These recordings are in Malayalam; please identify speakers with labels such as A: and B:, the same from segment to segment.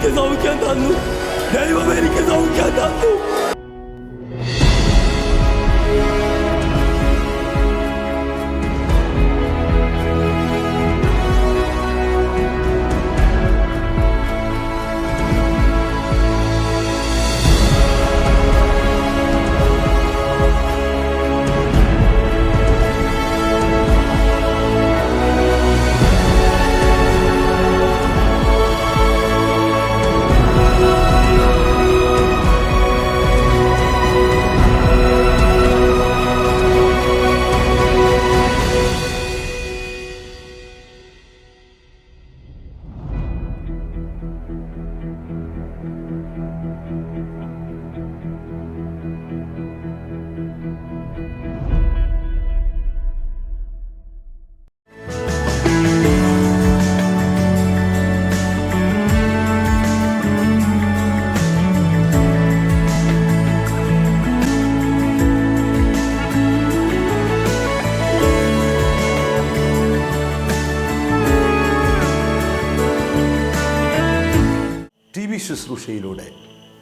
A: ദൈവം എനിക്ക് സൗഖ്യം തന്നു ദൈവം എനിക്ക് സൗഖ്യം തന്നു
B: ടി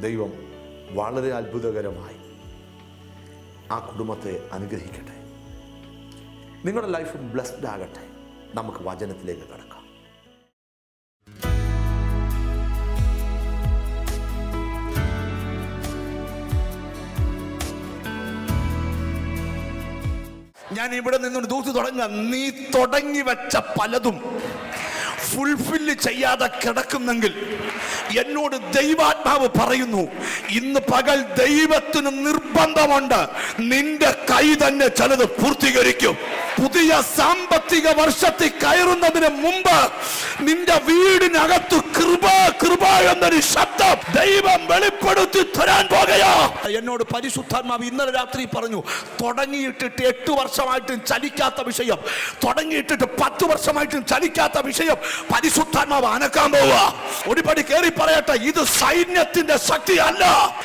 B: ദൈവം വളരെ അത്ഭുതകരമായി ആ കുടുംബത്തെ അനുഗ്രഹിക്കട്ടെ. നിങ്ങളുടെ ലൈഫ് ബ്ലെസ്ഡ് ആകട്ടെ. നമുക്ക് വചനത്തിലേക്ക് കടക്കാം. ഞാൻ ഇവിടെ നിന്നൊരു ദൂത്ത് തുടങ്ങുക നീ തുടങ്ങി വെച്ച പലതും ഫുൾഫില്ല് ചെയ്യാതെ കിടക്കുന്നെങ്കിൽ എന്നോട് ദൈവാത്മാവ് പറയുന്നു ഇന്ന് പകൽ ദൈവത്തിന് നിർബന്ധമുണ്ട് നിന്റെ കൈ തന്നെ ചിലത് പൂർത്തീകരിക്കും. പുതിയ സാമ്പത്തിക വർഷത്തിൽ കയറുന്നതിന് മുമ്പ് നിന്റെ വീടിനകത്ത് കൃപ കൃപ എന്നൊരു ശബ്ദം ദൈവം വെളിപ്പെടുത്തി തരാൻ പോകയോ എന്നോട് പരിശുദ്ധാത്മാവ് ഇന്നലെ രാത്രി പറഞ്ഞു തുടങ്ങിയിട്ടിട്ട് എട്ട് വർഷമായിട്ടും ചലിക്കാത്ത വിഷയം തുടങ്ങിയിട്ടിട്ട് പത്ത് വർഷമായിട്ടും ചലിക്കാത്ത വിഷയം പരിശുദ്ധാത്മാവ് അനക്കാൻ പോവുക ഒരുപടി കയറി പറയട്ടെ ഇത് സൈന്യത്തിന്റെ ശക്തിയല്ല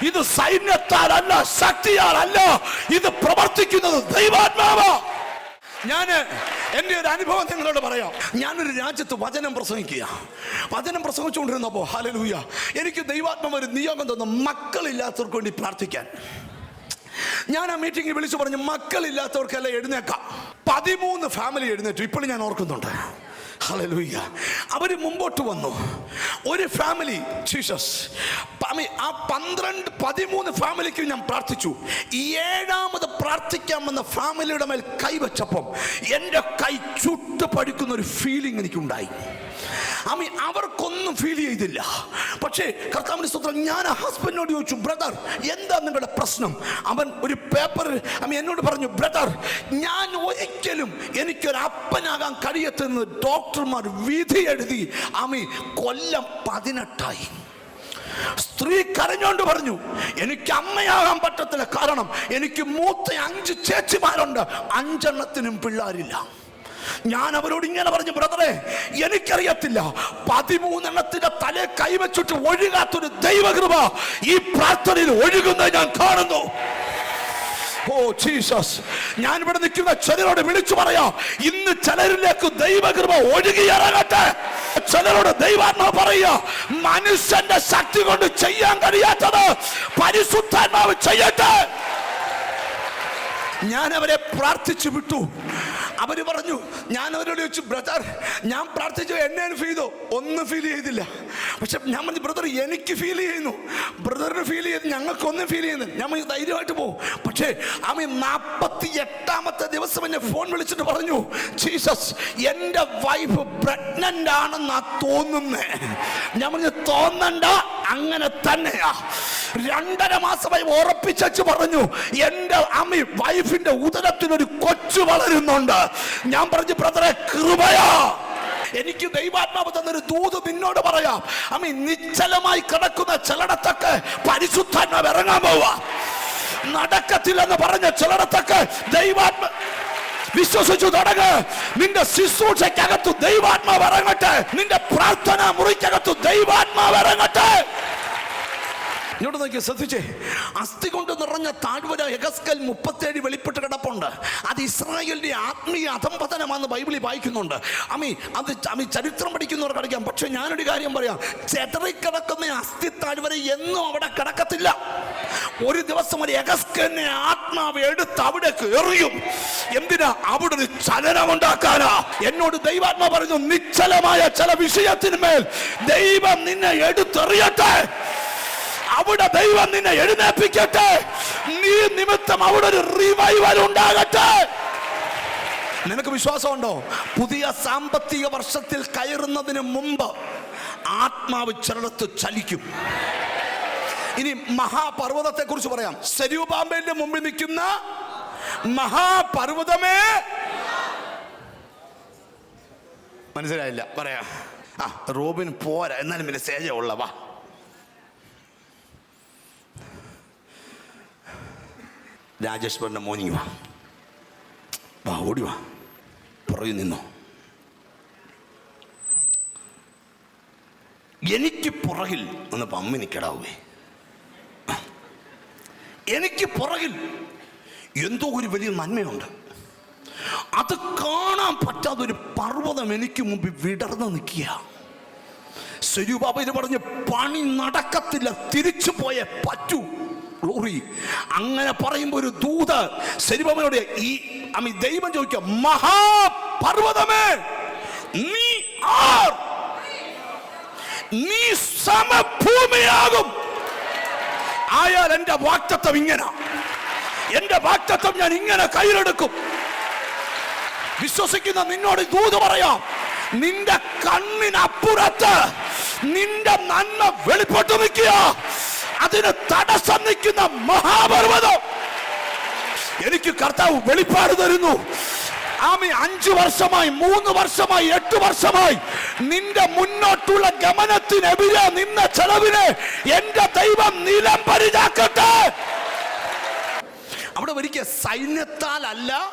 B: ഇത് സൈന്യത്താലല്ല ശക്തിയാലല്ല ഇത് പ്രവർത്തിക്കുന്നത് ദൈവാത്മാവ്. ഞാൻ എന്റെ ഒരു അനുഭവം നിങ്ങളോട് പറയാം. ഞാനൊരു രാജ്യത്ത് വചനം പ്രസംഗിക്കുക. വചനം പ്രസംഗിച്ചുകൊണ്ടിരുന്നപ്പോൾ ഹലലൂയ എനിക്ക് ദൈവാത്മ ഒരു നിയോഗം തന്നു മക്കളില്ലാത്തവർക്ക് വേണ്ടി പ്രാർത്ഥിക്കാൻ. ഞാൻ ആ മീറ്റിംഗിൽ വിളിച്ചു പറഞ്ഞു മക്കളില്ലാത്തവർക്കെല്ലാം എഴുന്നേക്കാം പതിമൂന്ന് ഫാമിലി എഴുന്നേറ്റു. ഇപ്പോൾ ഞാൻ ഓർക്കുന്നുണ്ട്. ഹലലൂയ്യ അവർ മുമ്പോട്ട് വന്നു. ഒരു ഫാമിലി ജീസസ് ആ പന്ത്രണ്ട് പതിമൂന്ന് ഫാമിലിക്ക് ഞാൻ പ്രാർത്ഥിച്ചു. ഏഴാമത് പ്രാർത്ഥിക്കാമെന്ന ഫാമിലിയുടെ മേൽ കൈവച്ചപ്പം എന്റെ കൈ ചുട്ട് പഠിക്കുന്ന ഒരു ഫീലിംഗ് എനിക്കുണ്ടായി. അമ്മ അവർക്കൊന്നും ഫീൽ ചെയ്തില്ല. പക്ഷേ കർത്താവിന്റെ സ്തോത്രം ഞാൻ ഹസ്ബൻഡിനോട് ചോദിച്ചു ബ്രദർ എന്താ നിങ്ങളുടെ പ്രശ്നം? അവൻ ഒരു പേപ്പറിൽ അമ്മ എന്നോട് പറഞ്ഞു ബ്രദർ ഞാൻ ഒരിക്കലും എനിക്കൊരു അപ്പനാകാൻ കഴിയത്തെന്ന് ഡോക്ടർമാർ വിധി എഴുതി അമ്മ കൊല്ലം പതിനെട്ടായി. സ്ത്രീ കരഞ്ഞോണ്ട് പറഞ്ഞു എനിക്ക് അമ്മയാകാൻ പറ്റത്തില്ല. കാരണം എനിക്ക് മൂത്ത അഞ്ച് ചേച്ചിമാരുണ്ട്. അഞ്ചെണ്ണത്തിനും പിള്ളേരില്ല. ഞാൻ അവരോട് ഇങ്ങനെ പറഞ്ഞു ബ്രദറെ എനിക്കറിയത്തില്ല. പതിമൂന്നെണ്ണത്തിന്റെ തലേ കൈവച്ചിട്ട് ഒഴുകാത്തൊരു ദൈവകൃപ ഈ പ്രാർത്ഥനയിൽ ഒഴുകുന്നത് ഞാൻ കാണുന്നു. Oh Jesus. ഞാൻ ഇവിടെ നിൽക്കുന്ന ചിലരോട് വിളിച്ചു പറയാം ഇന്ന് ചിലരിലേക്ക് ദൈവകൃപ ഒഴുകിയിറങ്ങട്ടെ ചിലരോട് ദൈവാത്മ പറയുക മനുഷ്യന്റെ ശക്തി കൊണ്ട് ചെയ്യാൻ കഴിയാത്തത് പരിശുദ്ധാത്മാവ് ചെയ്യട്ടെ. ഞാൻ അവരെ പ്രാർത്ഥിച്ചു വിട്ടു. അവർ പറഞ്ഞു ഞാൻ അവരോട് ചോദിച്ചു ബ്രദർ ഞാൻ പ്രാർത്ഥിച്ചു എന്നെ ഫീൽ ചെയ്തോ. ഒന്നും ഫീൽ ചെയ്തില്ല. പക്ഷെ ഞാൻ പറഞ്ഞു ബ്രദർ എനിക്ക് ഫീൽ ചെയ്യുന്നു. ബ്രദറിന് ഫീൽ ചെയ്ത് ഞങ്ങൾക്കൊന്നും ഫീൽ ചെയ്യുന്നു ഞാൻ ധൈര്യമായിട്ട് പോകും പക്ഷേ അമ്മ നാൽപ്പത്തി എട്ടാമത്തെ ദിവസം എന്നെ ഫോൺ വിളിച്ചിട്ട് പറഞ്ഞു ജീസസ് എന്റെ വൈഫ് പ്രഗ്നന്റ് ആണെന്നാ തോന്നുന്നേ. ഞാൻ പറഞ്ഞു തോന്നണ്ട അങ്ങനെ തന്നെയാ. രണ്ടര മാസമായി ഉറപ്പിച്ചു പറഞ്ഞു എന്റെ അമ്മ വൈഫിന്റെ ഉദരത്തിനൊരു കൊച്ചു വളരുന്നുണ്ട്. ഞാൻ പറഞ്ഞു ബ്രദറെ കൃപയാ. എനിക്ക് ദൈവാത്മാവ് തന്നൊരു ദൂത് നിന്നോട് പറയാം. അമ്മ നിശ്ചലമായി കിടക്കുന്ന ചിലടത്തൊക്കെ പരിശുദ്ധാത്മാവ് ഇറങ്ങാൻ പോവാ. നടക്കത്തില്ലെന്ന് പറഞ്ഞ ചിലടത്തൊക്കെ ദൈവാത്മ വിശ്വസിച്ചു തുടങ്ങ്. നിന്റെ ശുശ്രൂഷയ്ക്കകത്തു ദൈവാത്മാവ് ഇറങ്ങട്ടെ. നിന്റെ പ്രാർത്ഥന മുറിക്കകത്തു ദൈവാത്മാവ് ഇറങ്ങട്ടെ. ഇങ്ങോട്ട് നോക്കി ശ്രദ്ധിച്ചേ. അസ്ഥി കൊണ്ട് നിറഞ്ഞ താഴ്വര എഗസ്കൽ മുപ്പത്തേഴ് വെളിപ്പെട്ട് കിടപ്പുണ്ട്. അത് ഇസ്രായേലിന്റെ ആത്മീയ അധംപതനമാണെന്ന് ബൈബിളിൽ വായിക്കുന്നുണ്ട്. അമ്മി അത് അമ്മി ചരിത്രം പഠിക്കുന്നവർക്ക് അടിക്കാം പക്ഷെ ഞാനൊരു കാര്യം പറയാം. ചെതറിക്കിടക്കുന്ന അസ്ഥി താഴ്വര എന്നും അവിടെ കിടക്കത്തില്ല. ഒരു ദിവസം ഒരു എഗസ്കലിനെ ആത്മാവ് എടുത്ത് അവിടെ കയറിയും. എന്തിനാ? അവിടെ ഒരു ചലനമുണ്ടാക്കാനാ. എന്നോട് ദൈവാത്മാ പറഞ്ഞു നിശ്ചലമായ ചില വിഷയത്തിന്മേൽ ദൈവം നിന്നെ എടുത്തെറിയട്ടെ. അവിടെ ദൈവം നിന്നെ എഴുന്നേൽപ്പിക്കട്ടെ നീ നിമിത്തം അവിടെ ഒരു റിവൈവൽ ഉണ്ടാകട്ടെ. നിനക്ക് വിശ്വാസമുണ്ടോ? പുതിയ സാമ്പത്തിക വർഷത്തിൽ കയറുന്നതിന് മുമ്പ് ആത്മാവ് ചിലടത്ത് ചലിക്കും. ഇനി മഹാപർവതത്തെ കുറിച്ച് പറയാം. സരൂപാമ്പേന്റെ മുമ്പിൽ നിൽക്കുന്ന മഹാപർവതമേ. മനസ്സിലായില്ല. പറയാ. ആ റോബിൻ പോരാ. എന്നാലും പിന്നെ സേജ ഉള്ള വാ രാജേശ്വരന്റെ മോനി വാ. വാ ഓടി വാ. പുറകിൽ നിന്നോ. എനിക്ക് പുറകിൽ ഒന്ന് പമ്മി നിൽക്കടാവേ എനിക്ക് പുറകിൽ എന്തോ ഒരു വലിയ നന്മയുണ്ട്. അത് കാണാൻ പറ്റാത്ത ഒരു പർവതം എനിക്ക് മുമ്പിൽ വിടർന്ന് നിൽക്കുക. സ്വരൂപാപ ഇത് പറഞ്ഞ് പണി നടക്കത്തില്ല തിരിച്ചു പോയേ പറ്റൂ. ഗ്ലോറി അങ്ങനെ പറയുമ്പോൾ ഒരു ദൂത ശരിഭവനോട് ഈ അമ്മ ദൈവം ചോദിക്കുക മഹാപർവതമേ നീ ആർ? നീ സമഭൂമിയാകും. ആയാൽ എന്റെ വാക്തത്വം ഇങ്ങനെ. എന്റെ വാക്തത്വം ഞാൻ ഇങ്ങനെ കയ്യിലെടുക്കും. വിശ്വസിക്കുന്ന നിന്നോട് ദൂത് പറയാം നിന്റെ കണ്ണിനപ്പുറത്ത് നിന്റെ നന്മ വെളിപ്പെട്ടു നിൽക്കുക അതിന് തടസ്സം നിൽക്കുന്ന മഹാപർവതം എനിക്ക് കർത്താവ് വെളിപ്പാട് തരുന്നു. ആമി അഞ്ചു വർഷമായി മൂന്ന് വർഷമായി എട്ട് വർഷമായി നിന്റെ മുന്നോട്ടുള്ള ഗമനത്തിനെതിരെ നിന്ന ചെലവിനെ എന്റെ ദൈവം നിലം പരിചാക്കട്ടെ. അവിടെ ഒരിക്കൽ സൈന്യത്താലല്ല.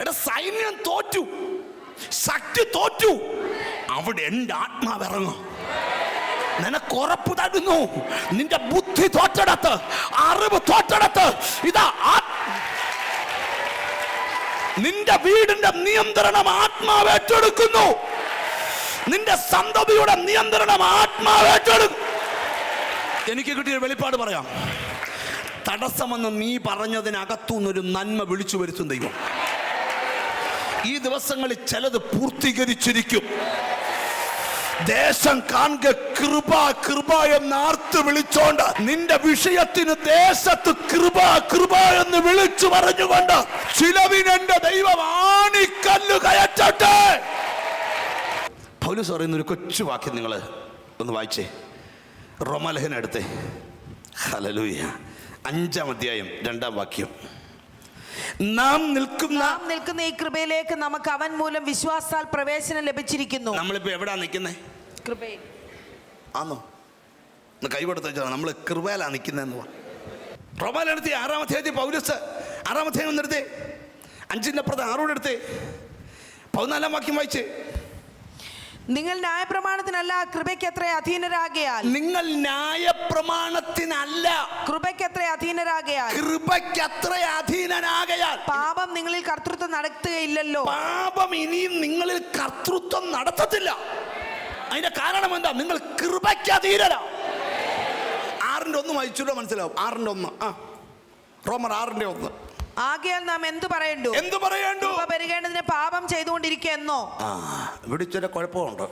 B: എടാ സൈന്യം തോറ്റു. ശക്തി തോറ്റു. അവിടെ എന്റെ ആത്മാവ് ഇറങ്ങും നിനക്ക് ഉറപ്പ് തരുന്നു. നിന്റെ ബുദ്ധി തോറ്റടത്ത് അറിവ് തോറ്റടത്ത് ഇതാ നിന്റെ വീടിന്റെ നിയന്ത്രണം ആത്മാവ് ഏറ്റെടുക്കുന്നു. നിന്റെ സന്തതിയുടെ നിയന്ത്രണം ആത്മാവ് ഏറ്റെടുക്കും. എനിക്ക് കിട്ടിയ വെളിപ്പാട് പറയാം. തടസ്സമെന്ന് നീ പറഞ്ഞതിനകത്തുനിന്നൊരു നന്മ വിളിച്ചു വരുത്തും ദൈവം. ഈ ദിവസങ്ങളിൽ ചിലത് പൂർത്തീകരിച്ചിരിക്കും. ദേശം കാണുക കൃപ കൃപ എന്ന് ആർത്ത് വിളിച്ചോണ്ട് നിന്റെ വിഷയത്തിന് ദേശത്ത് കൃപ കൃപ എന്ന് വിളിച്ചു പറഞ്ഞുകൊണ്ട് ചിലവിനെന്റെ ദൈവം ആണിക്കല്ല് കയറ്റട്ടെ. പൗലൂസ് പറയുന്ന ഒരു കൊച്ചു വാക്യം നിങ്ങൾ ഒന്ന് വായിച്ചേ. റൊമലഹനടുത്തേ ഹലലൂയ അഞ്ചാം അധ്യായം രണ്ടാം വാക്യം. നാം നിൽക്കുന്ന
C: നാം നിൽക്കുന്ന ഈ കൃപയിലേക്ക് നമുക്ക് അവൻ മൂലം വിശ്വാസാൽ പ്രവേശനം ലഭിച്ചിരിക്കുന്നു.
B: നമ്മളിപ്പോ എവിടാ നിൽക്കുന്നേ?
C: കൃപയിൽ.
B: ആന്നോ? ഒന്ന് കൈകൊടുത്ത് വെച്ചാൽ നമ്മൾ കൃപയിലാണ് നിൽക്കുന്നതെന്ന് പറഞ്ഞു റോമാലെടുത്തി ആറാം അധ്യായത്തിൽ പൗരസ് ആറാം അധ്യായം ഒന്നെടുത്തേ അഞ്ചിന്റെ അപ്പുറത്ത് ആറോടെ എടുത്തേ പതിനാലാം വാക്യം വായിച്ച്
C: നിങ്ങൾ ന്യായപ്രമാണത്തിനല്ല കൃപയ്ക്ക് എത്ര അധീനരാകയാൽ.
B: നിങ്ങൾ ന്യായപ്രമാണത്തിനല്ല.
C: കൃപയ്ക്ക് എത്ര അധീനരാകയാൽ.
B: കൃപയ്ക്ക് എത്ര അധീനനാകയാൽ.
C: പാപം നിങ്ങളിൽ കർത്തൃത്വം നടത്തുകയില്ലല്ലോ.
B: പാപം ഇനിയും നിങ്ങളിൽ കർത്തൃത്വം നടത്തത്തില്ല. അതിന്റെ കാരണം എന്താ? നിങ്ങൾ കൃപയ്ക്ക് അധീനരാ. ആറിന്റെ ഒന്ന് വായിച്ചൂടെ മനസ്സിലാവും. ആറിന്റെ ഒന്ന്. ആ. റോമർ ആറിന്റെ ഒന്ന്.
C: ആകയാൽ നാം എന്തു പറയണ്ടു?
B: എന്ത് പറയണ്ടു?
C: പെരുകേണ്ടതിന് പാപം ചെയ്തുകൊണ്ടിരിക്കുന്നോ
B: ഇവിടെ ഇച്ചിരി കുഴപ്പമുണ്ട്.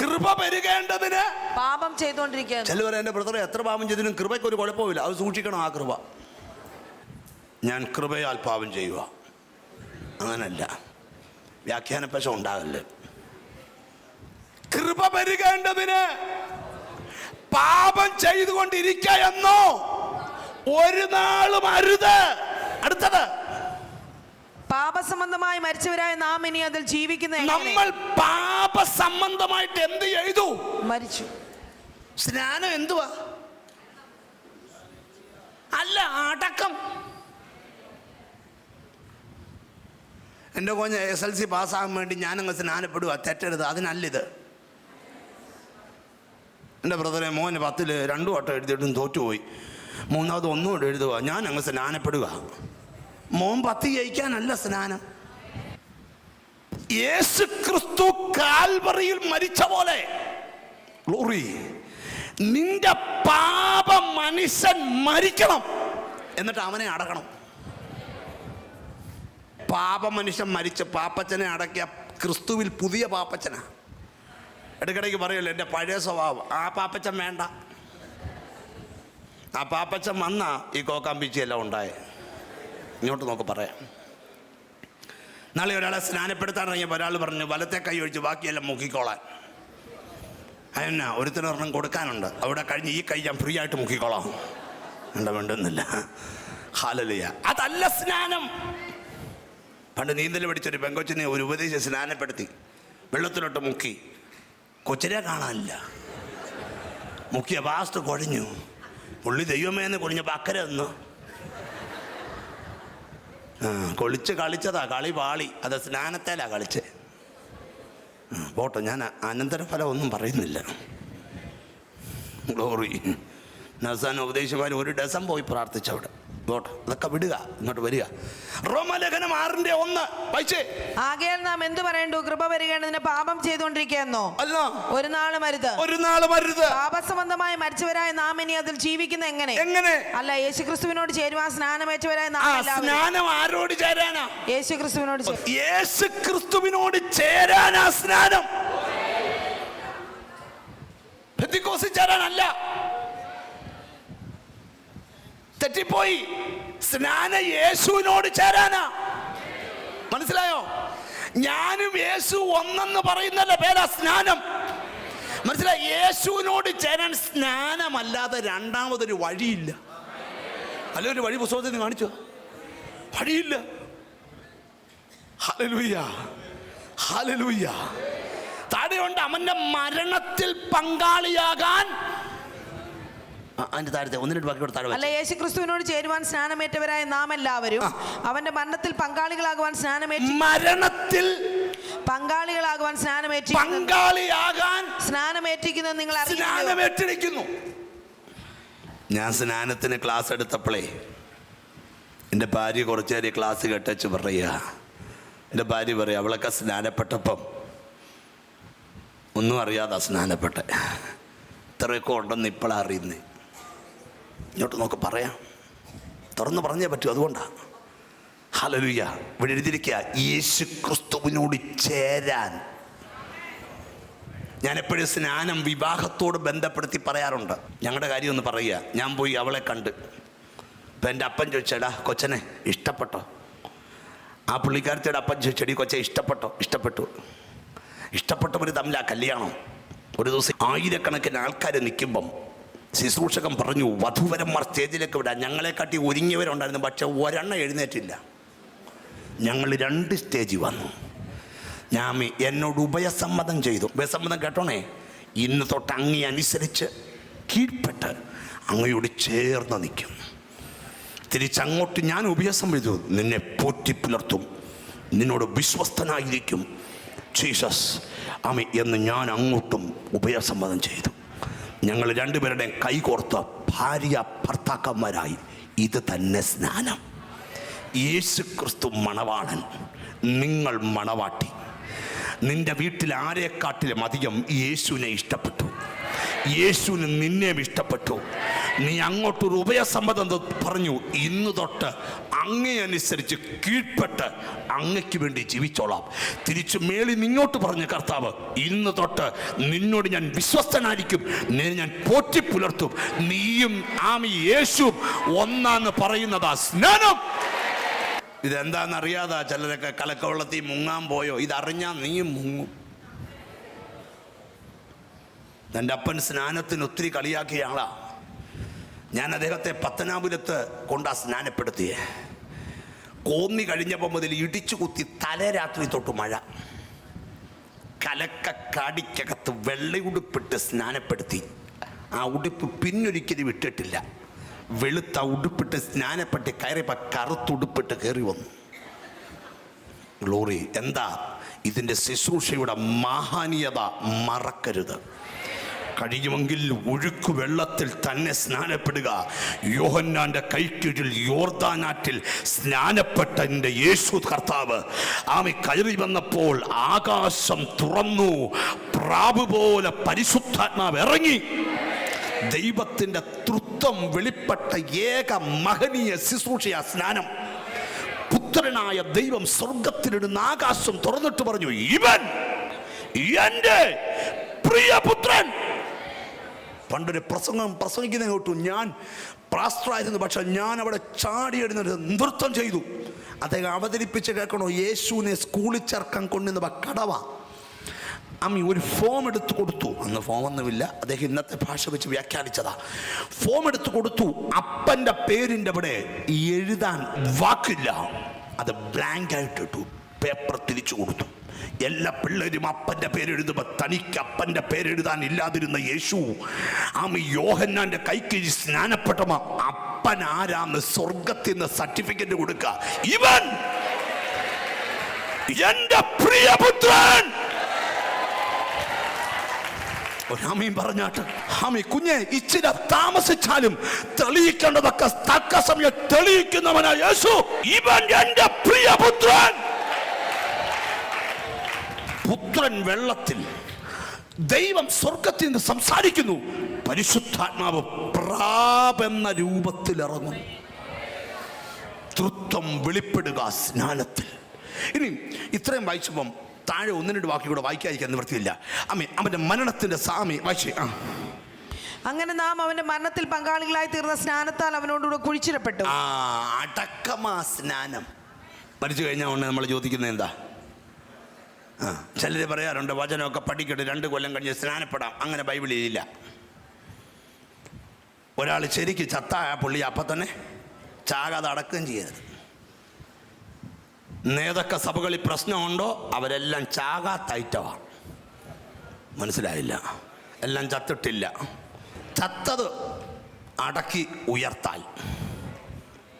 B: കൃപ പെരുകേണ്ടതിന്
C: പാപം ചെയ്തുകൊണ്ടിരിക്കുന്നു
B: ചിലവർ എന്റെ ബ്രദറെ എത്ര പാപം ചെയ്തിനും കൃപയ്ക്ക് ഒരു കുഴപ്പമില്ല. അത് സൂക്ഷിക്കണം ആ കൃപ. ഞാൻ കൃപയാൽ പാപം ചെയ്യുക. അങ്ങനല്ല. വ്യാഖ്യാനപ്പശ ഉണ്ടാകല്ലേ? കൃപ പെരുകേണ്ടതിന് പാപം ചെയ്തുകൊണ്ടിരിക്കുക എന്നോ? ഒരു നാളും അരുത്. അടുത്തത്.
C: പാപസംബന്ധമായി മരിച്ചവരായ നാം ഇനി അതിൽ ജീവിക്കുന്ന
B: നമ്മൾ പാപസംബന്ധമായിട്ട് എന്ത് ചെയ്തു?
C: മരിച്ചു.
B: സ്നാനം എന്തുവാ? അല്ല അടക്കം. എന്റെ കോഞ്ഞ എസ് എൽ സി പാസ്സാകാൻ വേണ്ടി ഞാനങ്ങ് സ്നാനപ്പെടുക തെറ്റരുത് അതിനല്ലിത്. എന്റെ ബ്രദറെ മോന് പത്തിൽ രണ്ടു വട്ടം എഴുതിയിട്ടും തോറ്റുപോയി. മൂന്നാമത് ഒന്നുകൂടെ എഴുതുക ഞാൻ അങ്ങ് സ്നാനപ്പെടുക. മോൻ പത്തി ജയിക്കാനല്ല സ്നാനം. യേശു ക്രിസ്തു കാൽവറിയിൽ മരിച്ച പോലെ. നിന്റെ പാപ മനുഷ്യൻ മരിക്കണം എന്നിട്ട് അവനെ അടക്കണം. പാപ മനുഷ്യൻ മരിച്ച് പാപ്പച്ചനെ അടക്കിയ ക്രിസ്തുവിൽ പുതിയ പാപ്പച്ചനാ. ഇടയ്ക്കിടയ്ക്ക് പറയുമല്ലോ എന്റെ പഴയ സ്വഭാവം. ആ പാപ്പച്ചൻ വേണ്ട. ആ പാപ്പച്ചൻ വന്നാ ഈ കോക്കാമ്പിച്ചിയെല്ലാം ഉണ്ടായേ. ഇങ്ങോട്ട് നോക്ക് പറയാം. നാളെ ഒരാളെ സ്നാനപ്പെടുത്താൻ ഇറങ്ങിയപ്പോൾ ഒരാൾ പറഞ്ഞു വലത്തെ കൈ ഒഴിച്ച് ബാക്കിയെല്ലാം മുക്കിക്കോളാൻ. അതിനാ ഒരുത്തിനൊരെണ്ണം കൊടുക്കാനുണ്ട്. അവിടെ കഴിഞ്ഞ് ഈ കൈ ഞാൻ ഫ്രീ ആയിട്ട് മുക്കിക്കോളാം. വേണ്ട വേണ്ടുന്നില്ല. ഹാലലിയ അതല്ല സ്നാനം. പണ്ട് നീന്തൽ പഠിച്ചൊരു പെങ്കൊച്ചിനെ ഒരു ഉപദേശം സ്നാനപ്പെടുത്തി വെള്ളത്തിലോട്ട് മുക്കി. കൊച്ചിനെ കാണാനില്ല. മുക്കിയ വാസ്തു കൊഴിഞ്ഞു. പുള്ളി ദൈവമേന്ന് കുഴിഞ്ഞപ്പോൾ അക്കരെ നിന്ന്. കൊളിച്ച് കളിച്ചതാ കളി പാളി അത് സ്നാനത്തേലാ കളിച്ച്. പോട്ടെ ഞാൻ അനന്തരഫലം ഒന്നും പറയുന്നില്ല. ഗ്ലോറി നസാൻ ഉപദേശിമാർ ഒരു ഡസം പോയി പ്രാർത്ഥിച്ചവിടെ. പോട്ടെ അതൊക്കെ വിടുക ഇങ്ങോട്ട് വരിക. റോമലേഖനം ആറിന്റെ ഒന്ന് വായിച്ചേ?
C: ആകയാൽ നാം എന്തു പറയണ്ടു? കൃപ വരികേണ്ടതിന് പാപം ചെയ്തുകൊണ്ടിരിക്കുന്നോ
B: അല്ല.
C: ഒരു നാളും മരുത്.
B: ഒരു നാൾ മരുത്.
C: പാപസംബന്ധമായി മരിച്ചവരായ നാം ഇനി അതിൽ ജീവിക്കുന്ന എങ്ങനെ?
B: എങ്ങനെ?
C: അല്ല യേശുക്രിസ്തുവിനോട് ചേരുവാൻ സ്നാനമേറ്റവരായ നാം എല്ലാവരും.
B: സ്നാനം ആരോട് ചേരാനാ?
C: യേശുക്രിസ്തുവിനോട് ചേ-
B: യേശു ക്രിസ്തുവിനോട് ചേരാനാ സ്നാനം. പെന്തിക്കോസിൽ ചേരാനല്ല. തെറ്റിപ്പോയി. സ്നാന യേശുവിനോട് ചേരാനാ. മനസ്സിലായോ? ഞാനും യേശു ഒന്നെന്ന് പറയുന്നല്ല പേരാ സ്നാനം. മനസ്സിലായി? യേശുവിനോട് ചേരാൻ സ്നാനമല്ലാതെ രണ്ടാമതൊരു വഴിയില്ല. അല്ല ഒരു വഴി പുസ്തകത്തിൽ നിന്ന് കാണിച്ചു? വഴിയില്ല. Hallelujah hallelujah. താഴെയുണ്ട് അവന്റെ മരണത്തിൽ പങ്കാളിയാകാൻ അതിന്റെ താഴത്തെ ഒന്ന് രണ്ട് ബാക്കി കൂടെ താഴെ
C: അല്ല യേശുക്രിസ്തുവിനോട് ചേരുവാൻ സ്നാനമേറ്റവരായ നാം എല്ലാവരും അവന്റെ മരണത്തിൽ പങ്കാളികളാകുവാൻ സ്നാനമേറ്റി
B: മരണത്തിൽ
C: പങ്കാളികളാകുവാൻ സ്നാനമേറ്റി
B: പങ്കാളിയാകാൻ
C: സ്നാനമേറ്റിക്കുന്നത് നിങ്ങൾ
B: സ്നാനമേറ്റിരിക്കുന്നു. ഞാൻ സ്നാനത്തിന് ക്ലാസ് എടുത്തപ്പോഴേ എന്റെ ഭാര്യ കുറച്ച് നേരം ക്ലാസ് കേട്ടച്ച് പറയുക. എന്റെ ഭാര്യ പറയുക അവളൊക്കെ സ്നാനപ്പെട്ടപ്പം ഒന്നും അറിയാതെ സ്നാനപ്പെട്ടെ. ഇത്രയൊക്കെ ഉണ്ടെന്ന് ഇപ്പോഴാണ് അറിയുന്നേ. ഇങ്ങോട്ട് നോക്ക് പറയാം. തുറന്ന് പറഞ്ഞേ പറ്റൂ അതുകൊണ്ടാണ് ഹലലുയ്യ ഇവിടെ എഴുതിയിരിക്കുക യേശു ക്രിസ്തുവിനോട് ചേരാൻ. ഞാൻ എപ്പോഴും സ്നാനം വിവാഹത്തോട് ബന്ധപ്പെടുത്തി പറയാറുണ്ട്. ഞങ്ങളുടെ കാര്യം ഒന്ന് പറയുക. ഞാൻ പോയി അവളെ കണ്ട്. ഇപ്പം എന്റെ അപ്പൻ ചോദിച്ചേടാ കൊച്ചനെ ഇഷ്ടപ്പെട്ടോ? ആ പുള്ളിക്കാരത്തിയുടെ അപ്പൻ ചോദിച്ചെടി കൊച്ചെ ഇഷ്ടപ്പെട്ടോ? ഇഷ്ടപ്പെട്ടു. ഇഷ്ടപ്പെട്ടവർ തമ്മിലാ കല്യാണം. ഒരു ദിവസം ആയിരക്കണക്കിന് ആൾക്കാർ നിൽക്കുമ്പം ശുശ്രൂഷകൻ പറഞ്ഞു വധുവരന്മാർ സ്റ്റേജിലേക്ക് വിടാൻ. ഞങ്ങളെക്കാട്ടി ഒരുങ്ങിയവരുണ്ടായിരുന്നു പക്ഷെ ഒരെണ്ണം എഴുന്നേറ്റില്ല. ഞങ്ങൾ രണ്ട് സ്റ്റേജിൽ വന്നു. ഞാൻ എന്നോട് ഉഭയസമ്മതം ചെയ്തു. ഉഭയസമ്മതം കേട്ടോണേ? ഇന്ന് തൊട്ട് അങ്ങേ അനുസരിച്ച് കീഴ്പ്പെട്ട് അങ്ങയോട് ചേർന്ന് നിൽക്കും. തിരിച്ചങ്ങോട്ട് ഞാൻ ചെയ്തു. നിന്നെ പോറ്റി പുലർത്തും. നിന്നോട് വിശ്വസ്തനായിരിക്കും. ജീസസ് ആമി എന്ന് ഞാൻ അങ്ങോട്ടും ഉഭയസമ്മതം ചെയ്തു. ഞങ്ങൾ രണ്ടുപേരുടെയും കൈകോർത്ത് ഭാര്യ ഭർത്താക്കന്മാരായി. ഇത് തന്നെ സ്നാനം. യേശു ക്രിസ്തു മണവാളൻ നിങ്ങൾ മണവാട്ടി. നിന്റെ വീട്ടിൽ ആരെക്കാട്ടിലും അധികം യേശുവിനെ ഇഷ്ടപ്പെട്ടു. യേശുവിന് നിന്നെയും ഇഷ്ടപ്പെട്ടു. നീ അങ്ങോട്ടൊരു ഉഭയസമ്മതം ത- പറഞ്ഞു. ഇന്ന് തൊട്ട് അങ്ങേ അനുസരിച്ച് കീഴ്പ്പെട്ട് അങ്ങയ്ക്ക് വേണ്ടി ജീവിച്ചോളാം. തിരിച്ചു മേളി നിങ്ങോട്ട് പറഞ്ഞ കർത്താവ് ഇന്ന് തൊട്ട് നിന്നോട് ഞാൻ വിശ്വസ്തനായിരിക്കും. നിന്നെ ഞാൻ പോറ്റി പുലർത്തും നീയും ആമി യേശുവും ഒന്നാന്ന് പറയുന്നതാ സ്നാനം ഇതെന്താണെന്നറിയാതാ ചിലരൊക്കെ കലക്കവെള്ളത്തിൽ മുങ്ങാൻ പോയോ? ഇതറിഞ്ഞാൽ നീയും മുങ്ങും. എന്റെ അപ്പൻ സ്നാനത്തിന് ഒത്തിരി കളിയാക്കിയ ആളാ. ഞാൻ അദ്ദേഹത്തെ പത്തനാപുരത്ത് കൊണ്ടാ സ്നാനപ്പെടുത്തിയേ. കോന്നി കഴിഞ്ഞപ്പോൾ മുതൽ ഇടിച്ചു കുത്തി തലരാത്രി തൊട്ട് മഴ. കലക്ക കാടിക്കകത്ത് വെള്ളയുടുപ്പിട്ട് സ്നാനപ്പെടുത്തി. ആ ഉടുപ്പ് പിന്നൊരിക്കലും ഇട്ടിട്ടില്ല. വെളുത്ത ഉടുപ്പിട്ട് സ്നാനപ്പെട്ട് കയറിയപ്പോൾ കറുത്തുടുപ്പിട്ട് കയറി വന്നു. ഗ്ലോറി എന്താ? ഇതിന്റെ ശുശ്രൂഷയുടെ മഹാനീയത മറക്കരുത്. കഴിയുമെങ്കിൽ ഒഴുക്കു വെള്ളത്തിൽ തന്നെ സ്നാനപ്പെടുക. യോഹന്നാന്റെ കൈക്കീഴിൽ യോർദാനാറ്റിൽ സ്നാനപ്പെട്ട എന്റെ യേശു കർത്താവ്. ആമി കയറി വന്നപ്പോൾ ആകാശം തുറന്നു. പ്രാവ് പോലെ പരിശുദ്ധാത്മാവ് ഇറങ്ങി. ദൈവത്തിന്റെ തൃത്വം വെളിപ്പെട്ട ഏക മഹനീയ ശുശ്രൂഷയ സ്നാനം. പുത്രനായ ദൈവം സ്വർഗത്തിലിടുന്ന ആകാശം തുറന്നിട്ട് പറഞ്ഞു ഇവൻ എന്റെ പ്രിയപുത്രൻ. പണ്ടൊരു പ്രസംഗം പ്രസംഗിക്കുന്ന കേട്ടു. ഞാൻ പ്രാസ്ത്രായിരുന്നു. പക്ഷേ ഞാൻ അവിടെ ചാടിയെടുന്നൊരു നൃത്തം ചെയ്തു. അദ്ദേഹം അവതരിപ്പിച്ച് കേൾക്കണോ? യേശുവിനെ സ്കൂളിൽ ചേർക്കാൻ കൊണ്ടുവന്ന കടവ. അമ്മി ഒരു ഫോം എടുത്തു കൊടുത്തു. അന്ന് ഫോമൊന്നുമില്ല അദ്ദേഹം ഇന്നത്തെ ഭാഷ വെച്ച് വ്യാഖ്യാനിച്ചതാ. ഫോം എടുത്തു കൊടുത്തു. അപ്പന്റെ പേരിന്റെ അവിടെ എഴുതാൻ വാക്കില്ല. അത് ബ്ലാങ്ക് ആയിട്ട് പേപ്പർ തിരിച്ചു കൊടുത്തു. എല്ലാ പിള്ളേരും അപ്പന്റെ പേരെഴുതുമ്പോൾ തനിക്ക് അപ്പന്റെ പേരെഴുതാൻ ഇല്ലാതിരുന്ന യേശു ആമ യോഹന്നാന്റെ കൈക്ക് സ്നാനപ്പെട്ടമ അപ്പൻ ആരാന്ന് സ്വർഗത്തിൽ നിന്ന് സർട്ടിഫിക്കറ്റ് കൊടുക്കുക ഇവൻ എന്റെ പ്രിയപുത്രൻ. ഒരാമയും പറഞ്ഞാട്ട് ആമി കുഞ്ഞെ ഇച്ചിരി താമസിച്ചാലും തെളിയിക്കേണ്ടതൊക്കെ തക്ക സമയം തെളിയിക്കുന്നവനാ യേശു. ഇവൻ എന്റെ പ്രിയപുത്രൻ. പുത്രൻ വെള്ളത്തിൽ ദൈവം സ്വർഗത്തിൽ നിന്ന് സംസാരിക്കുന്നു. പരിശുദ്ധാത്മാവ് പ്രാപെന്ന രൂപത്തിൽ ഇറങ്ങും തൃത്വം വെളിപ്പെടുക സ്നാനത്തിൽ. ഇനി ഇത്രയും വായിച്ചപ്പം താഴെ ഒന്ന് രണ്ട് വാക്കി കൂടെ വായിക്കാതിരിക്കാൻ നിവൃത്തിയില്ല അമ്മേ അവന്റെ മരണത്തിന്റെ സാമി വായിച്ചേ ആ.
C: അങ്ങനെ നാം അവന്റെ മരണത്തിൽ പങ്കാളികളായി തീർന്ന സ്നാനത്താൽ അവനോടുകൂടെ കുഴിച്ചിടപ്പെട്ടു.
B: ആ അടക്കമാ സ്നാനം. പഠിച്ചു കഴിഞ്ഞാൽ ഉടനെ നമ്മൾ ചോദിക്കുന്നത് എന്താ? ചിലർ പറയാറുണ്ട് വചനമൊക്കെ പഠിക്കട്ടെ രണ്ട് കൊല്ലം കഴിഞ്ഞ് സ്നാനപ്പെടാം. അങ്ങനെ ബൈബിളിൽ ഇല്ല. ഒരാൾ ശരിക്ക് ചത്തായ പുള്ളി അപ്പം തന്നെ ചാകാതെ അടക്കുകയും ചെയ്യരുത്. നേതൊക്കെ സഭകളിൽ പ്രശ്നമുണ്ടോ? അവരെല്ലാം ചാകാത്തൈറ്റമാണ് മനസ്സിലായില്ല. എല്ലാം ചത്തിട്ടില്ല. ചത്തത് അടക്കി ഉയർത്താൽ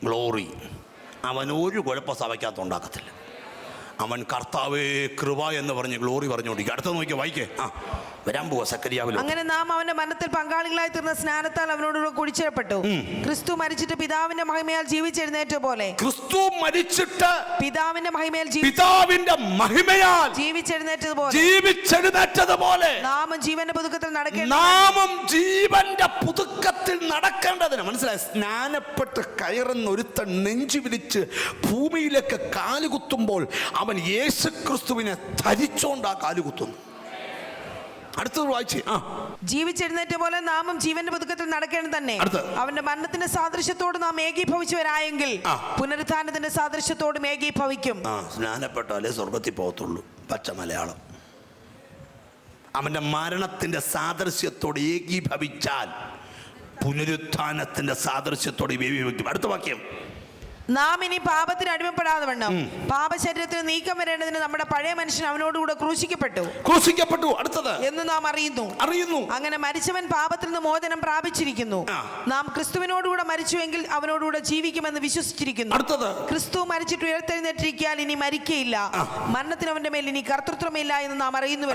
B: ഗ്ലോറി. അവൻ ഒരു കുഴപ്പ സഭയ്ക്കകത്ത് ഉണ്ടാക്കത്തില്ല. അവൻ കർത്താവേ കൃപ എന്ന് പറഞ്ഞ് ഗ്ലോറി പറഞ്ഞുകൊണ്ടിരിക്കും അടുത്ത നോക്കി വായിക്കേ. ആ വരാൻ പോവാ
C: അങ്ങനെ നാം അവന്റെ മരണത്തിൽ പങ്കാളികളായി തീർന്ന സ്നാനത്താൽ അവനോടുകൂടെ കുഴിച്ചിടപ്പെട്ടു. ക്രിസ്തു മരിച്ചിട്ട് പിതാവിന്റെ മഹിമയാൽ ജീവിച്ചെഴുന്നേറ്റ പോലെ.
B: ക്രിസ്തു മരിച്ചിട്ട്
C: പിതാവിന്റെ മഹിമയാൽ
B: പിതാവിന്റെ മഹിമയാൽ
C: ജീവിച്ചെഴുന്നേറ്റതുപോലെ
B: ജീവിച്ചെഴുന്നേറ്റതുപോലെ
C: നാമം ജീവന്റെ പുതുക്കത്തിൽ നടക്കേണ്ട
B: നാമം ജീവന്റെ പുതുക്കത്തിൽ നടക്കേണ്ടതിന്. മനസ്സിലായി? സ്നാനപ്പെട്ട് കയറുന്ന ഒരുത്തൻ നെഞ്ചു വിരിച്ച് ഭൂമിയിലേക്ക് കാലുകുത്തുമ്പോൾ അവൻ യേശുക്രിസ്തുവിനെ ആ കാലുകുത്തുന്നു അടുത്തത് വായിച്ചേ. ആ.
C: ജീവിച്ചെഴുന്നേറ്റ പോലെ നാമും ജീവന്റെ പുതുക്കത്തിൽ നടക്കേണ്ടത് തന്നെ. അവന്റെ മരണത്തിന്റെ സാദൃശ്യത്തോട് നാം ഏകീഭവിച്ചവരായെങ്കിൽ. പുനരുത്ഥാനത്തിന്റെ സാദൃശ്യത്തോടും ഏകീഭവിക്കും.
B: സ്നാനപ്പെട്ടാലേ സ്വർഗത്തിൽ പോകത്തുള്ളൂ പച്ച മലയാളം. അവന്റെ മരണത്തിന്റെ സാദൃശ്യത്തോട് ഏകീഭവിച്ചാൽ പുനരുത്ഥാനത്തിന്റെ വേവി വയ്ക്കും അടുത്ത വാക്യം.
C: നാം ഇനി പാപത്തിന് അടിമപ്പെടാതെ വണ്ണം. പാപശരീരത്തിന് നീക്കം വരേണ്ടതിന് നമ്മുടെ പഴയ മനുഷ്യൻ അവനോടുകൂടെ ക്രൂശിക്കപ്പെട്ടു.
B: ക്രൂശിക്കപ്പെട്ടു. അടുത്തത്?
C: എന്ന് നാം അറിയുന്നു.
B: അറിയുന്നു.
C: അങ്ങനെ മരിച്ചവൻ പാപത്തിൽ നിന്ന് മോചനം പ്രാപിച്ചിരിക്കുന്നു. നാം ക്രിസ്തുവിനോടുകൂടെ മരിച്ചുവെങ്കിൽ അവനോടുകൂടെ ജീവിക്കുമെന്ന് വിശ്വസിച്ചിരിക്കുന്നു.
B: അടുത്തത്?
C: ക്രിസ്തു മരിച്ചിട്ട് ഉയർത്തെഴുന്നേറ്റിരിക്കാൻ ഇനി മരിക്കയില്ല. മരണത്തിന് അവന്റെ മേൽ ഇനി കർത്തൃത്വമില്ല എന്ന് നാം
B: അറിയുന്നു.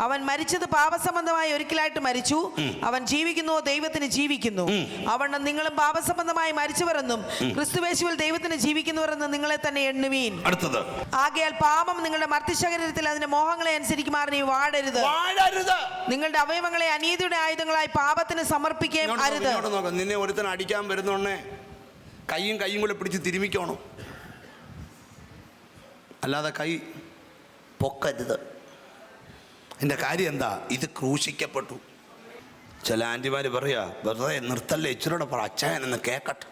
C: അവൻ മരിച്ചത് പാപസംബന്ധമായി ഒരിക്കലായിട്ട് മരിച്ചു. അവൻ ജീവിക്കുന്നു ദൈവത്തിന് ജീവിക്കുന്നു. അവണ്ണം നിങ്ങളും പാപസംബന്ധമായി മരിച്ചവരെന്നും ക്രിസ്തുവേശുവിൽ ക്രിസ്തുവിൽ ദൈവത്തിന് ജീവിക്കുന്നവരെന്ന് നിങ്ങളെ തന്നെ എണ്ണുവീൻ.
B: അടുത്തത്.
C: ആകയാൽ പാപം നിങ്ങളുടെ മർത്യശരീരത്തിൽ അതിന്റെ മോഹങ്ങളെ അനുസരിക്കുമാറി നീ വാടരുത്.
B: വാഴരുത്
C: നിങ്ങളുടെ അവയവങ്ങളെ അനീതിയുടെ ആയുധങ്ങളായി പാപത്തിന് സമർപ്പിക്കുകയും അരുത്.
B: നിന്നെ ഒരുത്തൻ അടിക്കാൻ വരുന്നോണ്ണേ കൈയും കൈയും കൂടെ പിടിച്ച് തിരുമിക്കോണം. അല്ലാതെ കൈ പൊക്കരുത്. എന്റെ കാര്യം എന്താ? ഇത് ക്രൂശിക്കപ്പെട്ടു. ചില ആന്റിമാർ പറയാ വെറുതെ നിർത്തല്ലേ ഇച്ചിരൂടെ പറ അച്ചായനെന്ന് കേക്കട്ടെ.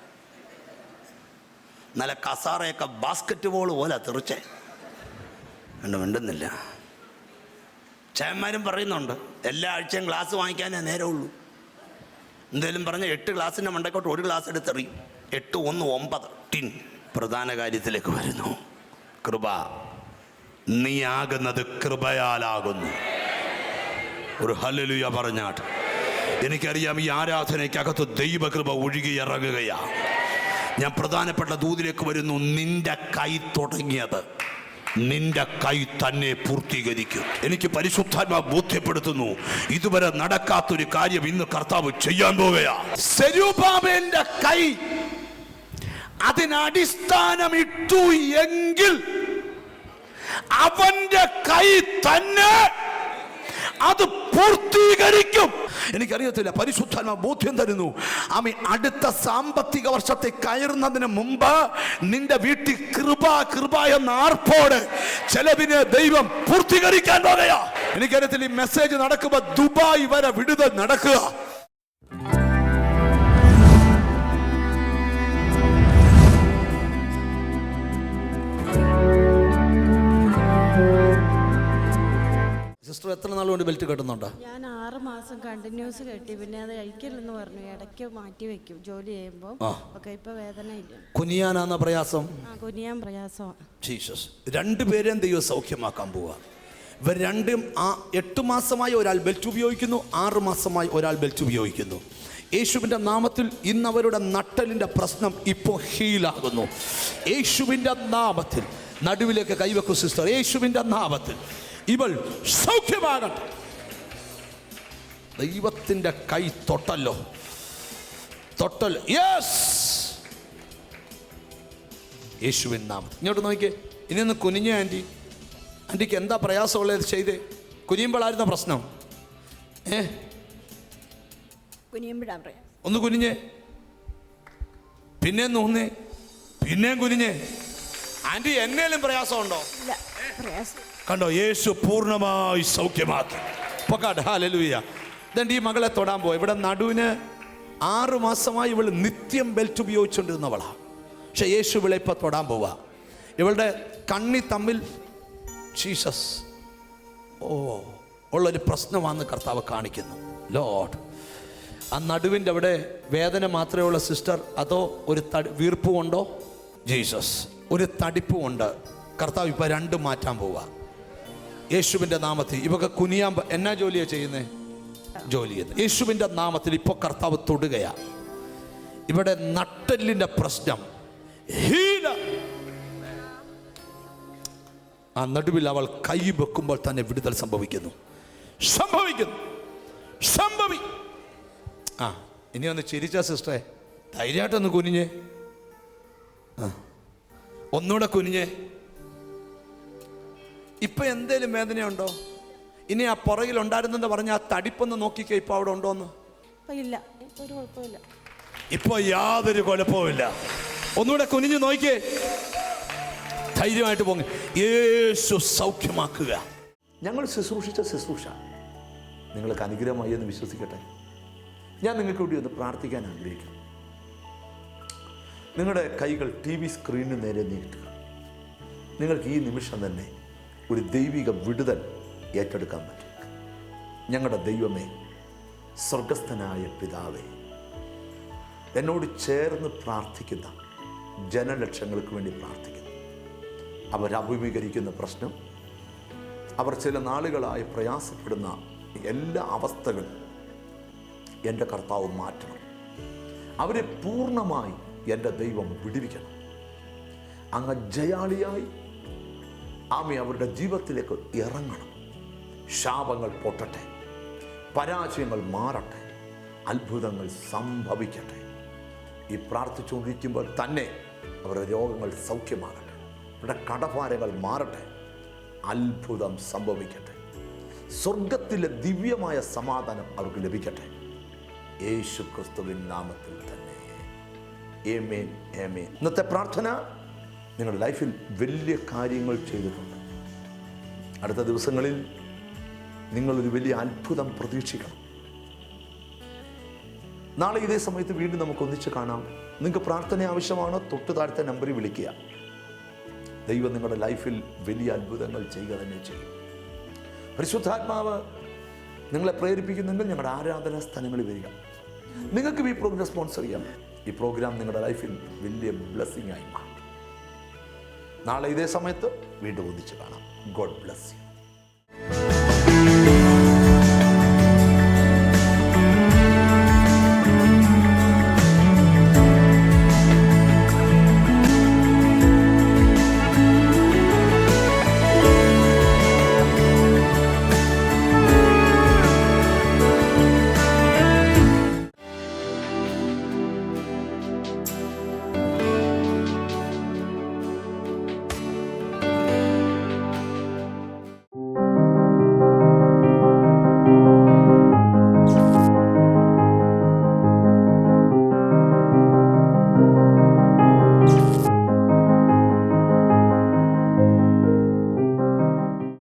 B: നല്ല കസാറയൊക്കെ ബാസ്ക്കറ്റ് ബോൾ പോലെ തെറിച്ചേ. കണ്ട് മിണ്ടുന്നില്ല. ചേന്മാരും പറയുന്നുണ്ട് എല്ലാ ആഴ്ചയും ഗ്ലാസ് വാങ്ങിക്കാനേ നേരമുള്ളൂ എന്തേലും പറഞ്ഞ എട്ട് ഗ്ലാസിന്റെ മണ്ടക്കോട്ട് ഒരു ഗ്ലാസ് എടുത്തെറിയും എട്ട് ഒന്ന് ഒമ്പത്. ടിൻ. പ്രധാന കാര്യത്തിലേക്ക് വരുന്നു. കൃപ. നീ ആകുന്നത് കൃപയാലാകുന്നു. ഒരു ഹലലുയ പറഞ്ഞാട്ട്. എനിക്കറിയാം ഈ ആരാധനയ്ക്കകത്ത് ദൈവകൃപ ഒഴുകി ഇറങ്ങുകയാ ഞാൻ പ്രധാനപ്പെട്ട ദൂതിലേക്ക് വരുന്നു. നിന്റെ കൈ തുടങ്ങിയത് നിന്റെ കൈ തന്നെ പൂർത്തീകരിക്കും. എനിക്ക് പരിശുദ്ധാത്മ ബോധ്യപ്പെടുത്തുന്നു. ഇതുവരെ നടക്കാത്തൊരു കാര്യം ഇന്ന് കർത്താവ് ചെയ്യാൻ പോവുകയാ. സെരൂബാബേന്റെ കൈ അതിനടിസ്ഥാനമിട്ടു എങ്കിൽ അവന്റെ കൈ തന്നെ അത് പൂർത്തീകരിക്കും. എനിക്കറിയത്തില്ല പരിശുദ്ധ ബോധ്യം തരുന്നു. ആമി അടുത്ത സാമ്പത്തിക വർഷത്തെ കയറുന്നതിന് മുമ്പ് നിന്റെ വീട്ടിൽ കൃപ കൃപ എന്ന ആർപ്പോട് ചെലവിന് ദൈവം പൂർത്തീകരിക്കാൻ പോകുകയാ എനിക്കറിയത്തില്ല ഈ മെസ്സേജ് നടക്കുമ്പോ ദുബായ് വരെ വിടുതൽ നടക്കുക. സിസ്റ്റർ എത്ര നാൾ കൊണ്ട് ബെൽറ്റ് കെട്ടുന്നുണ്ടോ?
D: ഞാൻ ആറ് മാസം കണ്ടിന്യൂസ് കെട്ടി. പിന്നെ അത് കഴിക്കില്ലെന്ന് പറഞ്ഞു. ഇടയ്ക്ക് മാറ്റി വെക്കും ജോലി ചെയ്യുമ്പോൾ. ഒക്കെ ഇപ്പൊ വേദന ഇല്ല
B: കുനിയാനാന്ന പ്രയാസം?
D: ആ കുനിയാൻ പ്രയാസമാണ്
B: ജീസസ്. രണ്ടുപേരെയും ദൈവം സൗഖ്യമാക്കാൻ പോവാ. ഇവർ രണ്ടും ആ എട്ട് മാസമായി ഒരാൾ ബെൽറ്റ് ഉപയോഗിക്കുന്നു ആറ് മാസമായി ഒരാൾ ബെൽറ്റ് ഉപയോഗിക്കുന്നു. യേശുവിന്റെ നാമത്തിൽ ഇന്ന് അവരുടെ നട്ടലിന്റെ പ്രശ്നം ഇപ്പോൾ ഹീലാകുന്നു. യേശുവിന്റെ നാമത്തിൽ നടുവിലേക്ക് കൈവെക്കും സിസ്റ്റർ. യേശുവിന്റെ നാമത്തിൽ. ഇവൾ സൗഖ്യമാകട്ടെ. ദൈവത്തിന്റെ കൈ തൊട്ടല്ലോ. തൊട്ടൽ. യെസ് യേശുവിൻ നാമം. ഇങ്ങോട്ട് നോക്കിയേ ഇനി ഒന്ന് കുനിഞ്ഞ ആന്റി. ആന്റിക്ക് എന്താ പ്രയാസമുള്ളത് ചെയ്തേ? കുനിയുമ്പോഴായിരുന്ന പ്രശ്നം? ഏ? ഒന്ന് കുനിഞ്ഞേ. പിന്നെ നോന്നേ പിന്നെയും കുനിഞ്ഞേ. ആന്റി എന്നേലും പ്രയാസമുണ്ടോ?
D: ഇല്ല പ്രയാസം
B: കണ്ടോ യേശു പൂർണമായി സൗഖ്യമാക്കി. പൊക്കാട്ടെ ഹാലലൂയ ഇതെന്റെ ഈ മകളെ തൊടാൻ പോയി ഇവിടെ നടുവിന് ആറു മാസമായി ഇവൾ നിത്യം ബെൽറ്റ് ഉപയോഗിച്ചുകൊണ്ടിരുന്നവളാണ് പക്ഷെ യേശു ഇവളെ ഇപ്പം തൊടാൻ പോവാ. ഇവളുടെ കണ്ണി തമ്മിൽ ജീസസ് ഓ ഉള്ളൊരു പ്രശ്നമാണെന്ന് കർത്താവ് കാണിക്കുന്നു. ലോഡ് ആ നടുവിന്റെ അവിടെ വേദന മാത്രമേ ഉള്ള സിസ്റ്റർ അതോ ഒരു തടി വീർപ്പുമുണ്ടോ? ജീസസ് ഒരു തടിപ്പുമുണ്ട്. കർത്താവ് ഇപ്പം രണ്ടും മാറ്റാൻ പോവുക യേശുവിന്റെ നാമത്തിൽ. ഇവക്ക് കുനിയാൻ എന്നാ ജോലിയാ ചെയ്യുന്നേ? ജോലി ചെയ്യുന്നത് യേശുവിന്റെ നാമത്തിൽ ഇപ്പോൾ കർത്താവ് തൊടുകയാ. ഇവിടെ നട്ടലിന്റെ പ്രശ്നം. ഹീല. ആ നടുവിൽ അവൾ കൈ വെക്കുമ്പോൾ തന്നെ വിടുതൽ സംഭവിക്കുന്നു. സംഭവിക്കുന്നു. സംഭവി. ആ ഇനി ഒന്ന് ചിരിച്ച സിസ്റ്ററെ. ധൈര്യമായിട്ടൊന്ന് കുനിഞ്ഞേ. ആ ഒന്നുകൂടെ കുനിഞ്ഞേ. ഇപ്പൊ എന്തേലും വേദനയുണ്ടോ? ഇനി ആ പുറകിൽ ഉണ്ടായിരുന്നെന്ന് പറഞ്ഞ ആ തടിപ്പൊന്ന് നോക്കിക്കോ ഇപ്പൊ അവിടെ ഉണ്ടോന്ന്.
D: ഇപ്പൊ ഇല്ല. ഇപ്പൊ ഒരു കുഴപ്പമില്ല
B: ഇപ്പൊ യാതൊരു കുഴപ്പവുമില്ല. ഒന്നുകൂടെ കുനിഞ്ഞു നോക്കിയേ. ധൈര്യമായിട്ട് പോങ്ങ. യേശു സൗഖ്യമാക്കുക. ഞങ്ങൾ ശുശ്രൂഷിച്ച ശുശ്രൂഷ. നിങ്ങൾക്ക് അനുഗ്രഹമായി എന്ന് വിശ്വസിക്കട്ടെ. ഞാൻ നിങ്ങൾക്ക് വേണ്ടി ഒന്ന് പ്രാർത്ഥിക്കാൻ ആഗ്രഹിക്കുന്നു. നിങ്ങളുടെ കൈകൾ ടി വി സ്ക്രീനിന് നേരെ നീട്ടുക. നിങ്ങൾക്ക് ഈ നിമിഷം തന്നെ ഒരു ദൈവിക വിടുതൽ ഏറ്റെടുക്കാൻ പറ്റും. ഞങ്ങളുടെ ദൈവമേ സ്വർഗസ്ഥനായ പിതാവേ എന്നോട് ചേർന്ന് പ്രാർത്ഥിക്കുന്ന ജനലക്ഷങ്ങൾക്ക് വേണ്ടി പ്രാർത്ഥിക്കുന്നു. അവർ അഭിമുഖീകരിക്കുന്ന പ്രശ്നം അവർ ചില നാളുകളായി പ്രയാസപ്പെടുന്ന എല്ലാ അവസ്ഥകളും എന്റെ കർത്താവ് മാറ്റണം. അവരെ പൂർണമായി എന്റെ ദൈവം വിടുവിക്കണം. അങ്ങ് ജയാളിയായി ആമി അവരുടെ ജീവിതത്തിലേക്ക് ഇറങ്ങണം. ശാപങ്ങൾ പൊട്ടട്ടെ. പരാജയങ്ങൾ മാറട്ടെ. അത്ഭുതങ്ങൾ സംഭവിക്കട്ടെ. ഈ പ്രാർത്ഥിച്ചുകൊണ്ടിരിക്കുമ്പോൾ തന്നെ അവരുടെ രോഗങ്ങൾ സൗഖ്യമാകട്ടെ. അവരുടെ കടഭാരങ്ങൾ മാറട്ടെ. അത്ഭുതം സംഭവിക്കട്ടെ. സ്വർഗത്തിലെ ദിവ്യമായ സമാധാനം അവർക്ക് ലഭിക്കട്ടെ. യേശു ക്രിസ്തുവിൻ നാമത്തിൽ തന്നെ. ഇന്നത്തെ പ്രാർത്ഥന നിങ്ങളുടെ ലൈഫിൽ വലിയ കാര്യങ്ങൾ ചെയ്തിട്ടുണ്ട്. അടുത്ത ദിവസങ്ങളിൽ നിങ്ങളൊരു വലിയ അത്ഭുതം പ്രതീക്ഷിക്കണം. നാളെ ഇതേ സമയത്ത് വീണ്ടും നമുക്ക് ഒന്നിച്ച് കാണാം. നിങ്ങൾക്ക് പ്രാർത്ഥന ആവശ്യമാണ്? തൊട്ട് താഴത്തെ നമ്പറിൽ വിളിക്കുക. ദൈവം നിങ്ങളുടെ ലൈഫിൽ വലിയ അത്ഭുതങ്ങൾ ചെയ്യുക തന്നെ ചെയ്യും. പരിശുദ്ധാത്മാവ് നിങ്ങളെ പ്രേരിപ്പിക്കുന്നെങ്കിൽ ഞങ്ങളുടെ ആരാധനാ സ്ഥലങ്ങളിൽ വരിക. നിങ്ങൾക്ക് ഈ പ്രോഗ്രാം സ്പോൺസർ ചെയ്യാം. ഈ പ്രോഗ്രാം നിങ്ങളുടെ ലൈഫിൽ വലിയ ബ്ലെസ്സിങ് ആയി മാറും. നാളെ ഇതേ സമയത്ത് വീണ്ടും ഒന്നിച്ച് കാണാം. God bless you.